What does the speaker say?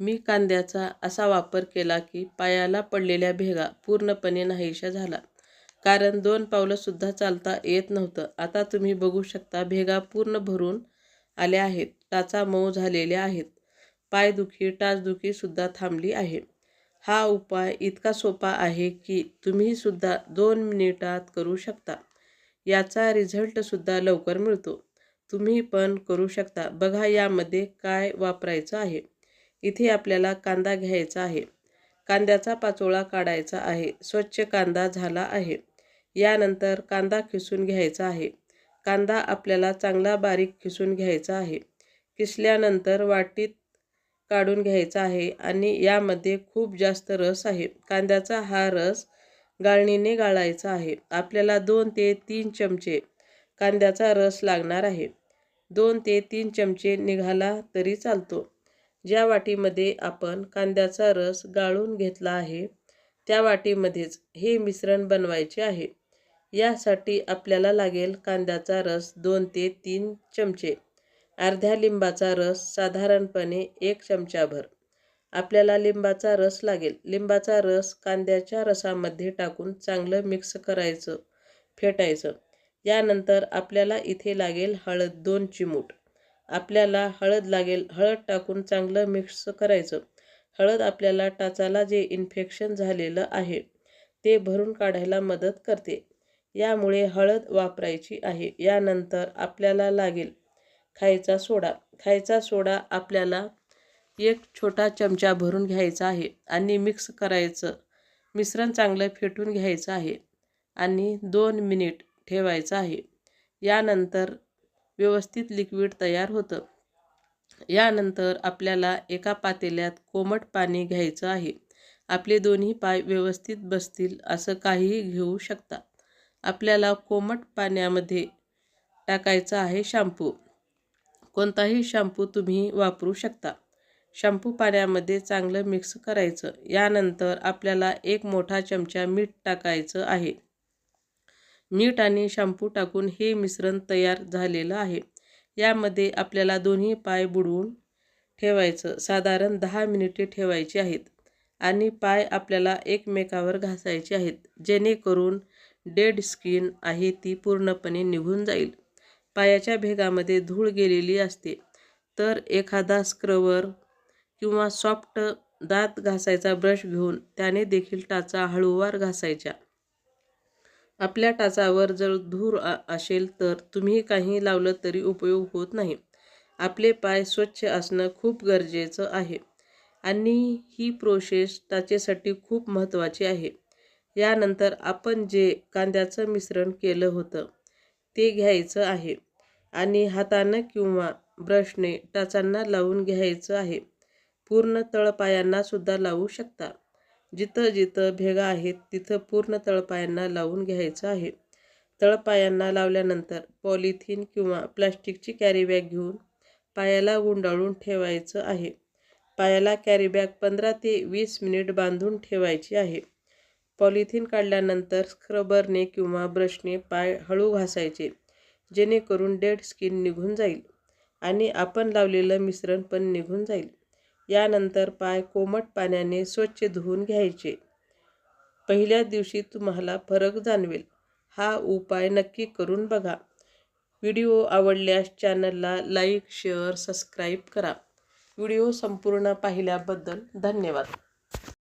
मी कांद्याचा असा वापर केला की पायाला पडलेल्या भेगा पूर्णपणे नाहीशा झाला. कारण दोन पावलंसुद्धा चालता येत नव्हतं. आता तुम्ही बघू शकता भेगा पूर्ण भरून आल्या आहेत. टाचा मऊ झालेल्या आहेत. पायदुखी टाचदुखीसुद्धा थांबली आहे. हा उपाय इतका सोपा आहे की तुम्हीसुद्धा दोन मिनिटात करू शकता. याचा रिझल्टसुद्धा लवकर मिळतो. तुम्ही पण करू शकता. बघा यामध्ये काय वापरायचं आहे. इथे आपल्याला कांदा घ्यायचा आहे. कांद्याचा पाचोळा काढायचा आहे. स्वच्छ कांदा झाला आहे. यानंतर कांदा खिसून घ्यायचा आहे. कांदा आपल्याला चांगला बारीक खिसून घ्यायचा आहे. किसल्यानंतर वाटीत काढून घ्यायचा आहे आणि यामध्ये खूप जास्त रस आहे. कांद्याचा हा रस गाळणीने गाळायचा आहे. आपल्याला दोन ते तीन चमचे कांद्याचा रस लागणार आहे. दोन ते तीन चमचे निघाला तरी चालतो. ज्या वाटीमध्ये आपण कांद्याचा रस गाळून घेतला आहे त्या वाटीमध्येच हे मिश्रण बनवायचे आहे. यासाठी आपल्याला लागेल कांद्याचा रस दोन ते तीन चमचे. अर्ध्या लिंबाचा रस साधारणपणे एक चमचाभर. आपल्याला लिंबाचा रस लागेल. लिंबाचा रस कांद्याच्या रसामध्ये टाकून चांगलं मिक्स करायचं फेटायचं. यानंतर आपल्याला इथे लागेल हळद दोन चिमूट. आपल्याला हळद लागेल. हळद टाकून चांगलं मिक्स करायचं. हळद आपल्याला टाचाला जे इन्फेक्शन झालेलं आहे ते भरून काढायला मदत करते. यामुळे हळद वापरायची आहे. यानंतर आपल्याला लागेल खायचा सोडा. खायचा सोडा आपल्याला एक छोटा चमचा भरून घ्यायचा आहे आणि मिक्स करायचं. मिश्रण चांगलं फेटून घ्यायचं आहे आणि दोन मिनिट ठेवायचं आहे. यानंतर व्यवस्थित लिक्विड तयार होतं. यानंतर आपल्याला एका पातेल्यात कोमट पाणी घ्यायचं आहे. आपले दोन्ही पाय व्यवस्थित बसतील असं काहीही घेऊ शकता. आपल्याला कोमट पाण्यामध्ये टाकायचा आहे शॅम्पू. कोणताही शॅम्पू तुम्ही वापरू शकता. शॅम्पू पाण्यामध्ये चांगलं मिक्स करायचं. यानंतर आपल्याला एक मोठा चमचा मीठ टाकायचं आहे. मीठ आणि शॅम्पू टाकून हे मिश्रण तयार झालेलं आहे. यामध्ये आपल्याला दोन्ही पाय बुडवून ठेवायचं साधारण दहा मिनिटे ठेवायची आहेत आणि पाय आपल्याला एकमेकावर घासायचे आहेत जेणेकरून डेड स्किन आहे ती पूर्णपणे निघून जाईल. पायाच्या भेगामध्ये धूळ गेलेली असते तर एखादा स्क्रबर किंवा सॉफ्ट दात घासायचा ब्रश घेऊन त्याने देखील टाचा हळूवार घासायच्या. आपल्या टाचावर जर धूर असेल तर तुम्ही काही लावलं तरी उपयोग होत नाही. आपले पाय स्वच्छ असणं खूप गरजेचं आहे. आणि ही प्रोसेस टाचेसाठी खूप महत्त्वाची आहे. यानंतर आपण जे कांद्याचं मिश्रण केलं होतं ते घ्यायचं आहे. आणि हातानं किंवा ब्रशने टाचांना लावून घ्यायचं आहे. पूर्ण तळपायांनासुद्धा लावू शकता. जिथं जिथं भेगा आहेत तिथं पूर्ण तळपायांना लावून घ्यायचं आहे. तळपायांना लावल्यानंतर पॉलिथिन किंवा प्लास्टिकची कॅरीबॅग घेऊन पायाला गुंडाळून ठेवायचं आहे. पायाला कॅरीबॅग पंधरा ते वीस मिनिट बांधून ठेवायची आहे. पॉलिथिन काढल्यानंतर स्क्रबरने किंवा ब्रशने पाय हळू घासायचे जेणेकरून डेड स्किन निघून जाईल आणि आपण लावलेलं मिश्रण पण निघून जाईल. यानंतर पाय कोमट पाण्याने स्वच्छ धुवून घ्यायचे. पहिल्या दिवशी तुम्हाला फरक जाणवेल. हा उपाय नक्की करून बघा. व्हिडिओ आवडल्यास चॅनलला लाईक शेअर सबस्क्राईब करा. व्हिडिओ संपूर्ण पाहिल्याबद्दल धन्यवाद.